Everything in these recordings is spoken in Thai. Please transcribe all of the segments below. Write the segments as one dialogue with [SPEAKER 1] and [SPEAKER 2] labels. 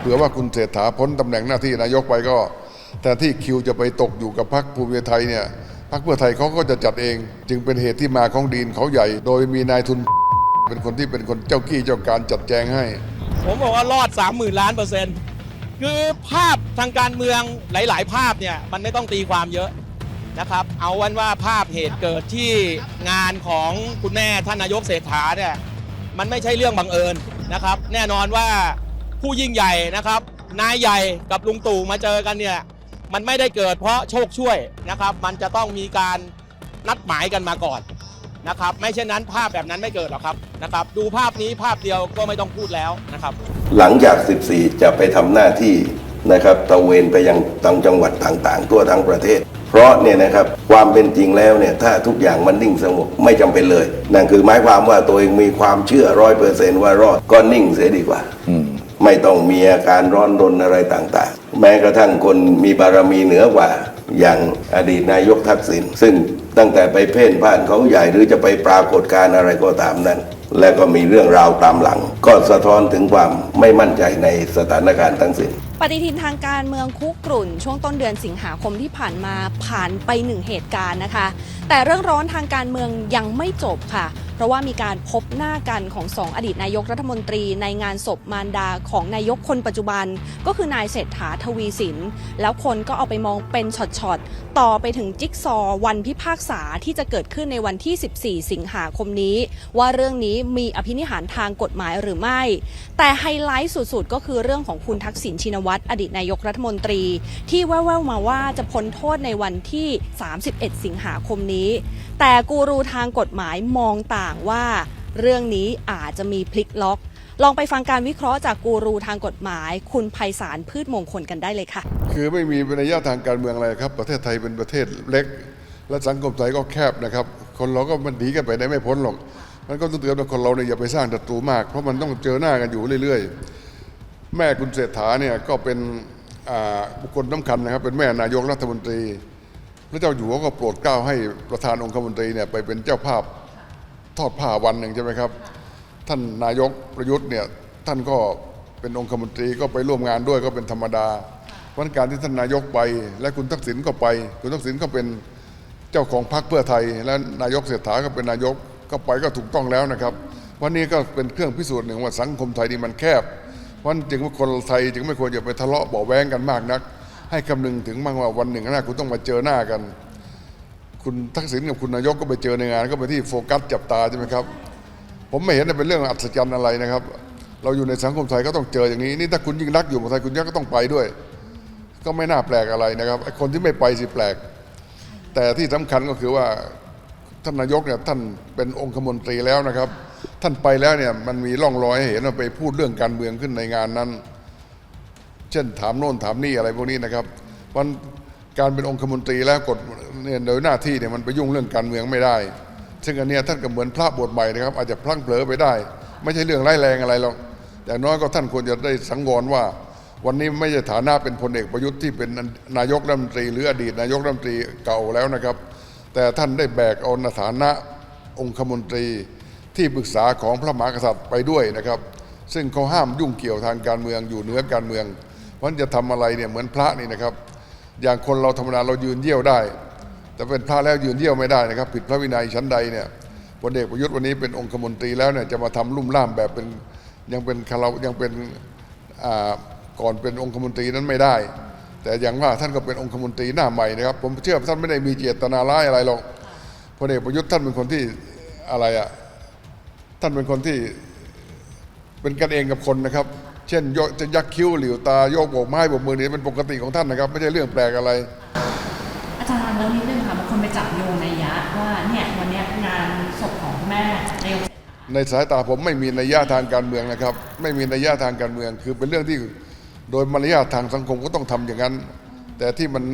[SPEAKER 1] เผื่อว่าคุณเศรษฐาพ้นตำแหน่งหน้าที่นายกไปก็แต่ที่คิวจะไปตกอยู่กับพรรคภูมิใจไทยเนี่ยพรรคเพื่อไทยเขาก็จะจัดเอง จึงเป็นเหตุที่มาของดีนเขาใหญ่ โดยมีนายทุนเป็นคนที่เป็นคนเจ้ากี้เจ้าการจัดแจงให้
[SPEAKER 2] ผมบอกว่ารอด 30,000 ล้านเปอร์เซ็นต์คือภาพทางการเมืองหลาย ๆ ภาพเนี่ยมันไม่ต้องตีความเยอะนะครับ เอาวันว่าภาพเหตุเกิดที่งานของคุณแม่ท่านนายกเศรษฐาเนี่ยมันไม่ใช่เรื่องบังเอิญนะครับ แน่นอนว่า ผู้ยิ่งใหญ่นะครับ นายใหญ่กับลุงตู่มาเจอกันเนี่ยมันไม่ได้เกิดเพราะโชคช่วยนะครับ มันจะต้องมีการนัดหมายกันมาก่อนนะครับ ไม่เช่นนั้นภาพแบบนั้นไม่เกิดหรอกครับนะครับ ดูภาพนี้ภาพเดียวก็ไม่ต้องพูดแล้วนะครับ
[SPEAKER 3] หลังจาก 14 จะไปทำหน้าที่นะครับตระเวนไปยังต่างจังหวัดต่างๆ ทั่วทั้งประเทศ เพราะเนี่ยนะครับความเป็นจริงแล้วเนี่ยถ้าทุกอย่างมันนิ่งสงบไม่จำเป็นเลยนั่นคือหมายความว่าตัวเองมีความเชื่อร้อยเปอร์เซนต์ว่ารอดก็นิ่งเสียดีกว่า ไม่ต้องมีอาการร้อนรนอะไรต่างๆ แม้กระทั่งคนมีบารมีเหนือกว่า อย่างอดีตนายกทักษิณซึ่งตั้งแต่ไปเพ่นพ่านเขาใหญ่หรือจะไปปรากฏการอะไรก็ตามนั้น และก็มีเรื่องราวตามหลัง ก็สะท้อนถึงความไม่มั่นใจในสถานการณ์ทั้งสิ้น
[SPEAKER 4] ปฏิทินทางการเมืองคุกรุ่น ช่วงต้นเดือนสิงหาคมที่ผ่านมาผ่านไปหนึ่งเหตุการณ์นะคะ แต่เรื่องร้อนทางการเมืองยังไม่จบค่ะ ราะว่ามีการพบหน้ากันของสองอดีตนายกรัฐมนตรี ในงานศพมารดาของนายกคนปัจจุบัน ก็คือนายเศรษฐาทวีสิน แล้วคนก็เอาไปมองเป็นช็อตๆ ต่อไปถึงจิ๊กซอวันพิพากษาที่จะเกิดขึ้นในวันที่ 14 สิงหาคมนี้ ว่าเรื่องนี้มีอภินิหารทางกฎหมายหรือไม่ แต่ไฮไลท์สุดๆ ก็คือเรื่องของคุณทักษิณชินวัตรอดีตนายกรัฐมนตรี ที่แว่วๆมาว่าจะพ้นโทษในวันที่ 31 สิงหาคมนี้ แต่กูรูทางกฎหมายมองต่างว่า เรื่องนี้อาจจะมีพลิกล็อก ลองไปฟังการวิเคราะห์จากกูรูทางกฎหมาย คุณไพศาลพืชมงคลกันได้เลยค่ะ
[SPEAKER 1] คือไม่มีนัยยะทางการเมืองอะไรครับ ประเทศไทยเป็นประเทศเล็ก และสังคมไทยก็แคบนะครับ คนเราก็มันหนีกันไปได้ไม่พ้นหรอกมันก็ต้องเตือนว่าคนเราเนี่ยอย่าไปสร้างศัตรูมากเพราะมันต้องเจอหน้ากันอยู่เรื่อยๆ แม่คุณเศรษฐาเนี่ยก็เป็นบุคคลสำคัญนะครับ เป็นแม่นายกรัฐมนตรี พระเจ้าอยู่หัวก็โปรดเกล้าให้ประธานองคมนตรีเนี่ยไปเป็นเจ้าภาพทอดผ้าวันหนึ่งใช่ไหมครับ ท่านนายกประยุทธ์เนี่ยท่านก็เป็นองคมนตรีก็ไปร่วมงานด้วยก็เป็นธรรมดาเพราะฉะนั้นการที่ท่านนายกไป และคุณทักษิณก็ไป คุณทักษิณก็เป็นเจ้าของพรรคเพื่อไทย และนายกเศรษฐาก็เป็นนายกก็ไปก็ถูกต้องแล้วนะครับ วันนี้ก็เป็นเครื่องพิสูจน์หนึ่งว่าสังคมไทยนี่มันแคบเพราะฉะนั้นจึงว่าคนไทยจึงไม่ควรจะไปทะเลาะเบาแวงกันมากนัก ให้คำนึงถึงบ้างว่าวันหนึ่งข้างหน้าคุณต้องมาเจอหน้ากัน คุณทักษิณกับคุณนายกก็ไปเจอในงาน ก็ไปที่โฟกัสจับตาใช่ไหมครับ ผมไม่เห็นเป็นเรื่องอัศจรรย์อะไรนะครับ เราอยู่ในสังคมไทยก็ต้องเจออย่างนี้นี่ถ้าคุณยิ่งรักอยู่เมืองไทยคุณยก็ต้องไปด้วย ก็ไม่น่าแปลกอะไรนะครับคนที่ไม่ไปสิแปลก แต่ที่สำคัญก็คือว่าท่านนายกเนี่ยท่านเป็นองคมนตรีแล้วนะครับ ท่านไปแล้วเนี่ยมันมีร่องรอยให้เห็นว่าไปพูดเรื่องการเมืองขึ้นในงานนั้น เช่นถามโน่นถามนี่อะไรพวกนี้นะครับมันการเป็นองคมนตรีแล้วกฎเนี่ยโดยหน้าที่เนี่ยมันไปยุ่งเรื่องการเมืองไม่ได้ ซึ่งอันเนี้ยท่านก็เหมือนพระบทใหม่นะครับ อาจจะพลั้งเผลอไปได้ ไม่ใช่เรื่องร้ายแรงอะไรหรอกอย่างน้อยก็ท่านควรจะได้สังวรว่า วันนี้ไม่ใช่ฐานะเป็นพลเอกประยุทธ์ที่เป็นนายกรัฐมนตรี หรืออดีตนายกรัฐมนตรีเก่าแล้วนะครับ แต่ท่านได้แบกเอาฐานะองคมนตรีที่ปรึกษาของพระมหากษัตริย์ไปด้วยนะครับ ซึ่งเขาห้ามยุ่งเกี่ยวทางการเมืองอยู่เหนือการเมือง เพราะฉะนั้นจะทำอะไรเนี่ยเหมือนพระนี่นะครับ อย่างคนเราธรรมดาเรายืนเยี่ยวได้ แต่เป็นพระแล้วยืนเยี่ยวไม่ได้นะครับ ผิดพระวินัยชั้นใดเนี่ยพลเอกประยุทธ์วันนี้เป็นองคมนตรีแล้วเนี่ยจะมาทำลุ่มล่ามแบบเป็นยังเป็นคาราวยังเป็นก่อนเป็นองคมนตรีนั้นไม่ได้ แต่อย่างว่าท่านก็เป็นองคมนตรีหน้าใหม่นะครับ ผมเชื่อท่านไม่ได้มีเจตนาร้ายอะไรหรอกพลเอกประยุทธ์ท่านเป็นคนที่อะไรอะท่านเป็นคนที่เป็นกันเองกับคนนะครับ เช่นโยจะยักคิ้วหลิวตาโยกโบกไม้โบกมือนี่เป็นปกติของท่านนะครับ ไม่ใช่เรื่องแปลกอะไร
[SPEAKER 5] อาจารย์แล้วนิดนึงค่ะบางคนไปจับโยงในยยะว่าเนี่ยวันเนี้ยงานศพของแม่นายก
[SPEAKER 1] ในสายตาผมไม่มีนัยยะทางการเมืองนะครับ ไม่มีนัยยะทางการเมือง คือเป็นเรื่องที่โดยมารยาททางสังคมก็ต้องทำอย่างนั้น แต่ที่มัน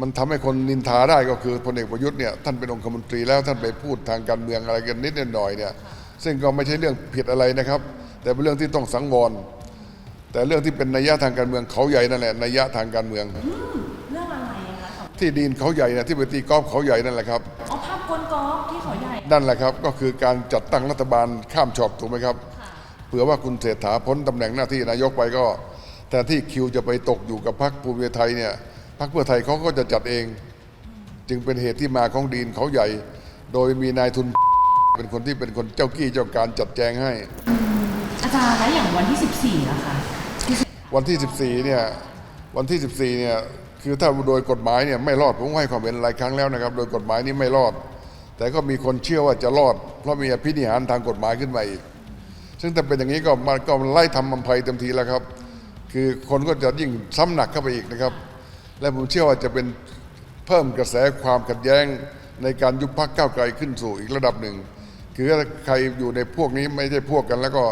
[SPEAKER 1] มันทำให้คนนินทาได้ก็คือพลเอกประยุทธ์เนี่ยท่านเป็นองคมนตรีแล้วท่านไปพูดทางการเมืองอะไรกันนิดหน่อยเนี่ยซึ่งก็ไม่ใช่เรื่องผิดอะไรนะครับ แต่เป็นเรื่องที่ต้องสังวร แต่เรื่องที่เป็นนัยยะทางการเมืองเขาใหญ่นั่นแหละนัยยะทางการเมือง
[SPEAKER 5] เรื่องอะไรอะคะ
[SPEAKER 1] ที่ดินเขาใหญ่นะที่ไปตีกอล์ฟเขาใหญ่นั่นแหละครับ
[SPEAKER 5] อ๋อภาพกลกอล์ฟที่เขาใหญ่
[SPEAKER 1] นั่นแหละครับก็คือการจัดตั้งรัฐบาลข้ามช็อตถูกไหมครับเผื่อว่าคุณเศรษฐาพ้นตำแหน่งหน้าที่นายกไปก็แต่ที่คิวจะไปตกอยู่กับพรรคภูมิใจไทยเนี่ยพรรคเพื่อไทยเขาก็จะจัดเอง จึงเป็นเหตุที่มาของดีนเขาใหญ่ โดยมีนายทุนเป็นคนที่เป็นคนเจ้ากี้เจ้าการจัดแจงให้
[SPEAKER 5] อาจารย์แล้วอย่างวันที่ 14นะคะ
[SPEAKER 1] วันที่ 14 เนี่ย วันที่ 14 เนี่ย คือถ้าโดยกฎหมายเนี่ยไม่รอด ผมให้ความเห็นหลายครั้งแล้วนะครับ โดยกฎหมายนี้ไม่รอด แต่ก็มีคนเชื่อว่าจะรอด เพราะมีอภินิหารทางกฎหมายขึ้นมาอีก ซึ่งถ้าเป็นอย่างนี้ก็มันก็ไล่ทำอภัยเต็มทีแล้วครับ คือคนก็จะยิ่งซ้ำหนักเข้าไปอีกนะครับ และผมเชื่อว่าจะเป็นเพิ่มกระแสความขัดแย้งในการยุบพักก้าวไกลขึ้นสู่อีกระดับหนึ่ง คือถ้าใครอยู่ในพวกนี้ไม่ใช่พวกกัน แล้วก็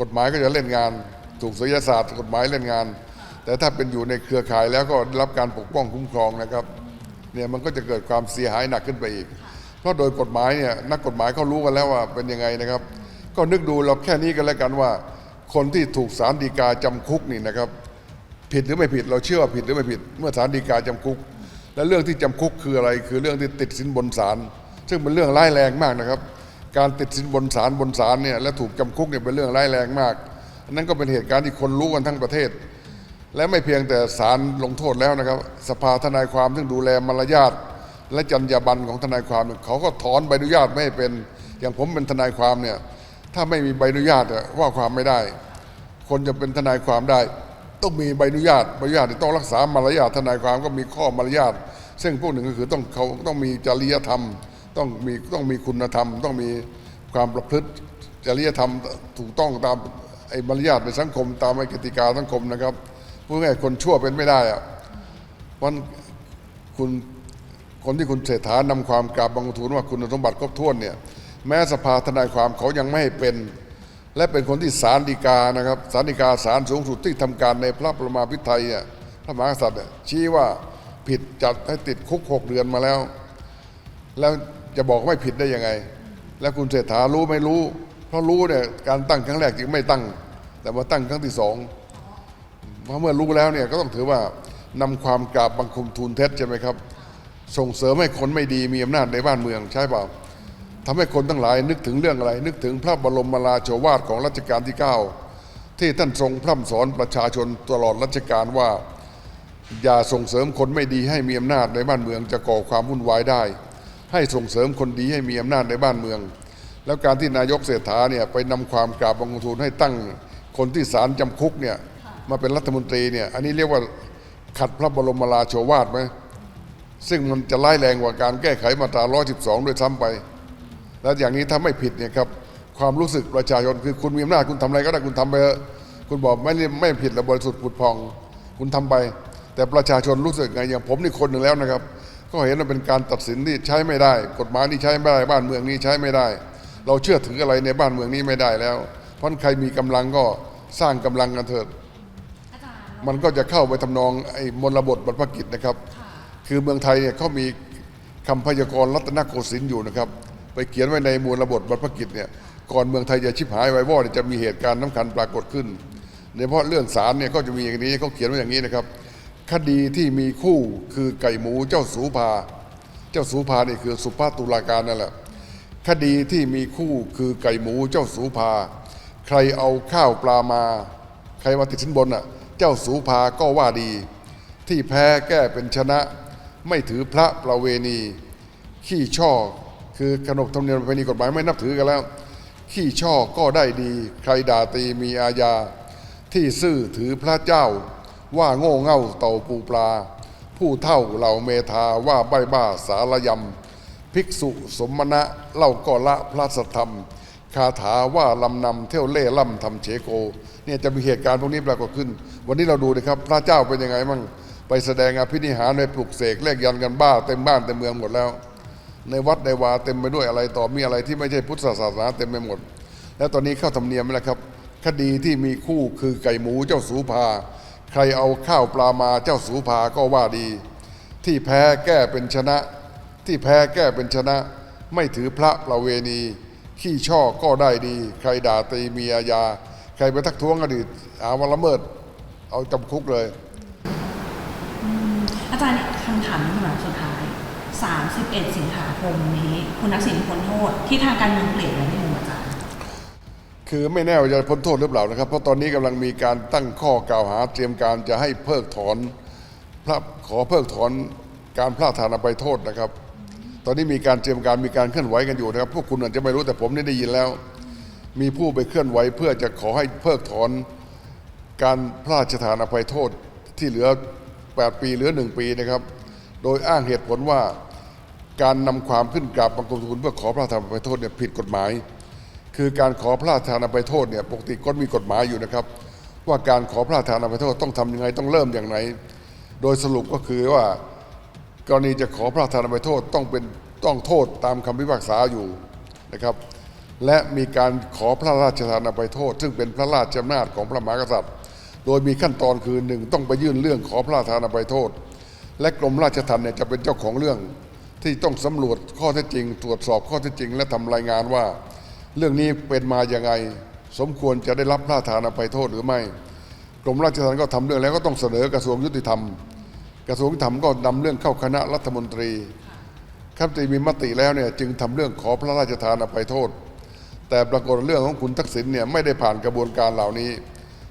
[SPEAKER 1] กฎหมายก็จะเล่นงาน ถูกศิลศาสตร์กฎหมายเล่นงาน แต่ถ้าเป็นอยู่ในเครือข่ายแล้วก็รับการปกป้องคุ้มครองนะครับเนี่ยมันก็จะเกิดความเสียหายหนักขึ้นไปอีก เพราะโดยกฎหมายเนี่ยนักกฎหมายเขารู้กันแล้วว่าเป็นยังไงนะครับ ก็นึกดูเราแค่นี้กันแล้วกันว่า คนที่ถูกศาลฎีกาจำคุกนี่นะครับ ผิดหรือไม่ผิดเราเชื่อว่าผิดหรือไม่ผิด เมื่อศาลฎีกาจำคุก และเรื่องที่จำคุกคืออะไร คือเรื่องที่ติดสินบนศาลซึ่งเป็นเรื่องร้ายแรงมากนะครับ การติดสินบนศาลบนศาลเนี่ยและถูกจำคุกเนี่ยเป็นเรื่องร้ายแรงมาก นั้นก็เป็นเหตุการณ์ที่คนรู้กันทั้งประเทศ และไม่เพียงแต่ศาลลงโทษแล้วนะครับ สภาทนายความซึ่งดูแลมารยาทและจรรยาบรรณของทนายความเขาก็ถอนใบอนุญาตไม่ให้เป็น อย่างผมเป็นทนายความเนี่ยถ้าไม่มีใบอนุญาตว่าความไม่ได้ คนจะเป็นทนายความได้ ต้องมีใบอนุญาตใบอนุญาตที่ต้องรักษามารยาททนายความก็มีข้อมารยาทซึ่งพวกหนึ่งก็คือต้องเขาต้องมีจริยธรรม ต้องมีต้องมีคุณธรรม ต้องมีความประพฤติจริยธรรมถูกต้องตาม ไอ้มารยาทในสังคมตามไอ้กติกาสังคมนะครับพูดง่ายคนชั่วเป็นไม่ได้อะเพราะคุณคนที่คุณเศรษฐานำความกราบบังทูลว่าคุณสมบัติครบถ้วนเนี่ยแม้สภาทนายความเขายังไม่ให้เป็น และเป็นคนที่ศาลฎีกานะครับศาลฎีกาศาลสูงสุดที่ทำการในพระประมาพิไทยอะพระมหากษัตริย์ชี้ว่าผิดจัดให้ติดคุกหกเดือนมาแล้ว แล้วจะบอกไม่ผิดได้ยังไง แล้วคุณเศรษฐารู้ไม่รู้ ราะรู้เนี่ยการตั้งครั้งแรกจึงไม่ตั้ง แต่มาตั้งครั้งที่สองเพราะเมื่อรู้แล้วเนี่ยก็ต้องถือว่านำความกราบบังคมทูลเท็จใช่ไหมครับ ส่งเสริมให้คนไม่ดีมีอำนาจในบ้านเมืองใช่เปล่าทำให้คนทั้งหลายนึกถึงเรื่องอะไร นึกถึงพระบรมราโชวาทของรัชกาลที่ 9 ที่ท่านทรงพร่ำสอนประชาชนตลอดรัชกาลว่า อย่าส่งเสริมคนไม่ดีให้มีอำนาจในบ้านเมืองจะก่อความวุ่นวายได้ ให้ส่งเสริมคนดีให้มีอำนาจในบ้านเมือง แล้วการที่นายกเศรษฐาเนี่ยไปนำความกราบบังคมทูลให้ตั้งคนที่ศาลจำคุกเนี่ยมาเป็นรัฐมนตรีเนี่ยอันนี้เรียกว่าขัดพระบรมราโชวาทไหมซึ่งมันจะร้ายแรงกว่าการแก้ไขมาตรา 112 ด้วยซ้ำไป แล้วอย่างนี้ถ้าไม่ผิดเนี่ยครับความรู้สึกประชาชนคือคุณมีอำนาจคุณทำอะไรก็ได้คุณทำไปเถอะคุณบอกไม่ไม่ผิดและบริสุทธิ์ผุดพอง คุณทำไป แต่ประชาชนรู้สึกไงอย่างผมนี่คนหนึ่งแล้วนะครับ ก็เห็นว่าเป็นการตัดสินที่ใช้ไม่ได้ กฎหมายนี่ใช้ไม่ได้บ้านเมืองนี้ใช้ไม่ได้ เราเชื่อถืออะไรในบ้านเมืองนี้ไม่ได้แล้ว เพราะใครมีกำลังก็สร้างกำลังกันเถิด
[SPEAKER 5] อาจารย์
[SPEAKER 1] มันก็จะเข้าไปทำนองไอ้มลบทบรรพกิจนะครับ คือเมืองไทยเนี่ยเขามีคำพยากรณ์รัตนโกสินทร์อยู่นะครับ ไปเขียนไว้ในมูลบทบรรพกิจเนี่ยก่อนเมืองไทยจะชิบหายไว้วอดเนี่ยจะมีเหตุการณ์น้ำคัญปรากฏขึ้นโดยเฉพาะเรื่องศาลเนี่ยก็จะมีอย่างนี้เขาเขียนไว้อย่างนี้นะครับ คดีที่มีคู่คือไก่หมูเจ้าสูภา เจ้าสูภานี่คือสุภาพตุลาการนั่นแหละ คดีที่มีคู่คือไก่หมูเจ้าสูภา ใครเอาข้าวปลามา ใครมาติดสินบนอะ เจ้าสูภาก็ว่าดี ที่แพ้แก้เป็นชนะ ไม่ถือพระประเวณี ขี้ช่อคือขนบธรรมเนียมประเพณีกฎหมายไม่นับถือกันแล้ว ขี้ช่อก็ได้ดี ใครด่าตีมีอาญา ที่ซื่อถือพระเจ้า ว่าโง่เง่าเต่าปูปลา ผู้เท่าเหล่าเมธาว่าใบบ้าสารยำ ภิกษุสมณะเล่าก็ละพระสธรรม คาถาว่าลำนำเที่ยวเล่ล่ำทำเฉโก เนี่ยจะมีเหตุการณ์พวกนี้ปรากฏขึ้น วันนี้เราดูนะครับ พระเจ้าเป็นยังไงมั่งไปแสดงอภินิหารในปลุกเสกแลกยันกันบ้าเต็มบ้านเต็มเมืองหมดแล้ว ในวัดในวาเต็มไปด้วยอะไรต่อมีอะไรที่ไม่ใช่พุทธศาสนาเต็มไปหมด แล้วตอนนี้เข้าธรรมเนียมแล้วครับ คดีที่มีคู่คือไก่หมูเจ้าสูภา ใครเอาข้าวปลามาเจ้าสูภาก็ว่าดี ที่แพ้แก้เป็นชนะ ที่แพ้แก้เป็นชนะ ไม่ถือพระประเวณี ขี้ช่อก็ได้ดี ใครด่าตีมีอาญา ใครไปทักท้วงอดีตอาวันละเมิด เอาจำคุกเลย
[SPEAKER 5] อาจารย์คำถามคำถามสุดท้าย 31 สิงหาคมนี้ คุณทักษิณพ้นโทษที่ทางการเมืองเปลี่ยนอะไรในมุมอาจารย์
[SPEAKER 1] คือไม่แน่ว่าจะพ้นโทษหรือเปล่านะครับ เพราะตอนนี้กำลังมีการตั้งข้อกล่าวหาเตรียมการจะให้เพิกถอนพระขอเพิกถอนการพระทานอภัยโทษนะครับ ตอนนี้มีการเตรียมการมีการเคลื่อนไหวกันอยู่นะครับ พวกคุณอาจจะไม่รู้แต่ผมนี่ได้ยินแล้ว มีผู้ไปเคลื่อนไหวเพื่อจะขอให้เพิกถอนการพระราชทานอภัยโทษที่เหลือ 8 ปีเหลือ 1 ปีนะครับ โดยอ้างเหตุผลว่าการนำความขึ้นกราบบังคมทูลเพื่อขอพระราชทานอภัยโทษเนี่ยผิดกฎหมาย คือการขอพระราชทานอภัยโทษเนี่ยปกติก็มีกฎหมายอยู่นะครับ ว่าการขอพระราชทานอภัยโทษต้องทำยังไงต้องเริ่มอย่างไร โดยสรุปก็คือว่า กรณีจะขอพระราชทานอภัยโทษต้องเป็นต้องโทษตามคำพิพากษาอยู่นะครับ และมีการขอพระราชทานอภัยโทษ ซึ่งเป็นพระราชอำนาจของพระมหากษัตริย์ โดยมีขั้นตอนคือหนึ่งต้องไปยื่นเรื่องขอพระราชทานอภัยโทษ และกรมราชทัณฑ์เนี่ยจะเป็นเจ้าของเรื่องที่ต้องสำรวจข้อเท็จจริง ตรวจสอบข้อเท็จจริง และทำรายงานว่า เรื่องนี้เป็นมาอย่างไง สมควรจะได้รับพระราชทานอภัยโทษหรือไม่ กรมราชทัณฑ์ก็ทำเรื่องแล้วก็ต้องเสนอกระทรวงยุติธรรม กระทรวงธรรมก็นำเรื่องเข้าคณะรัฐมนตรีคณะรัฐมนตรีมีมติแล้วเนี่ยจึงทำเรื่องขอพระราชทานอภัยโทษ แต่ปรากฏเรื่องของคุณทักษิณเนี่ยไม่ได้ผ่านกระบวนการเหล่านี้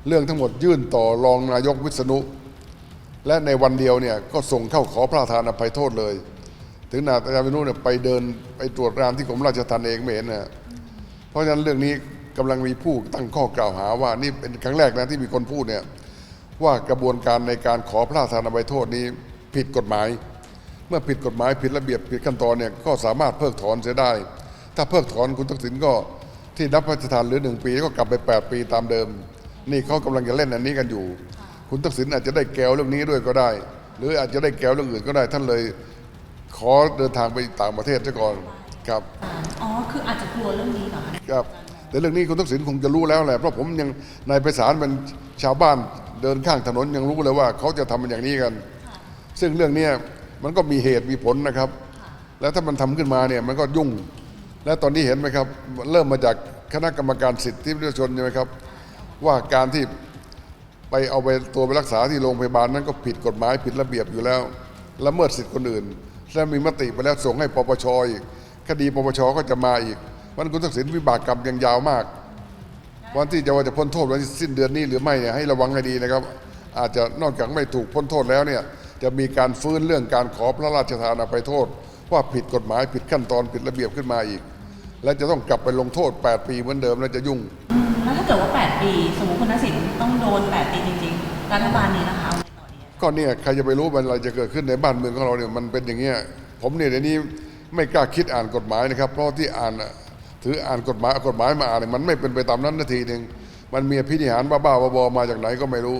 [SPEAKER 1] เรื่องทั้งหมดยื่นต่อรองนายกวิษณุ และในวันเดียวเนี่ยก็ส่งเข้าขอพระราชทานอภัยโทษเลย ถึงนาอาจารย์วิษณุเนี่ยไปเดินไปตรวจงานที่กรมราชทัณฑ์เองไม่เห็นนะเพราะฉะนั้นเรื่องนี้กำลังมีผู้ตั้งข้อกล่าวหาว่านี่เป็นครั้งแรกนะที่มีคนพูดเนี่ย ว่ากระบวนการในการขอพระราชทานอภัยโทษนี้ผิดกฎหมาย เมื่อผิดกฎหมายผิดระเบียบผิดขั้นตอนเนี่ยก็สามารถเพิกถอนเสียได้ ถ้าเพิกถอนคุณทักษิณก็ที่รับพระราชทานเหลือหนึ่งปีก็กลับไป 8 ปีตามเดิม นี่เขากำลังจะเล่นอันนี้กันอยู่ คุณทักษิณอาจจะได้แก้วเรื่องนี้ด้วยก็ได้ หรืออาจจะได้แก้วเรื่องอื่นก็ได้ ท่านเลยขอเดินทางไปต่างประเทศซะก่อนครับ
[SPEAKER 5] อ๋อคืออาจจะกลัวเรื่องนี้เหรอคะ
[SPEAKER 1] ครับแต่เรื่องนี้คุณทักษิณคงจะรู้แล้วแหละเพราะผมยังนายไพศาลเป็นชาวบ้าน เดินข้างถนนยังรู้เลยว่าเขาจะทำมันอย่างนี้กัน ซึ่งเรื่องเนี้ยมันก็มีเหตุมีผลนะครับ แล้วถ้ามันทำขึ้นมาเนี่ยมันก็ยุ่ง และตอนนี้เห็นไหมครับ เริ่มมาจากคณะกรรมการสิทธิมนุษยชนใช่ไหมครับ ว่าการที่ไปเอาไปตัวไปรักษาที่โรงพยาบาลนั้นก็ผิดกฎหมายผิดระเบียบอยู่แล้วละเมิดสิทธิคนอื่น และมีมติไปแล้วส่งให้ปปชอีกคดีปปชก็จะมาอีกมันคุณทักษิณวิบากกรรมยังยาวมาก วันที่จะว่าจะพ้นโทษวันที่สิ้นเดือนนี้หรือไม่เนี่ยให้ระวังให้ดีนะครับ อาจจะนอกจากไม่ถูกพ้นโทษแล้วเนี่ยจะมีการฟื้นเรื่องการขอพระราชทานอภัยโทษ ว่าผิดกฎหมายผิดขั้นตอนผิดระเบียบขึ้นมาอีก และจะต้องกลับไปลงโทษ 8 ปีเหมือนเดิมแล้วจะยุ่ง
[SPEAKER 5] อืมแล้วถ้าเกิดว่า 8 ปีสมมติคุณทักษิณต้องโดน 8 ปีจริงๆรัฐบาลนี้นะคะเอาไงต่อดีอะ
[SPEAKER 1] ก็เนี่ยใครจะไปรู้มันอะไรจะเกิดขึ้นในบ้านเมืองของเราเนี่ยมันเป็นอย่างเงี้ยผมเนี่ยเดี๋ยวนี้ไม่กล้าคิดอ่านกฎหมายนะครับ เพราะที่อ่านน่ะ ถืออ่านกฎหมายเอากฎหมายมาอ่านเนี่ยมันไม่เป็นไปตามนั้นนาทีหนึ่งมันมีพิธีหารบ้าๆบอๆมาจากไหนก็ไม่รู้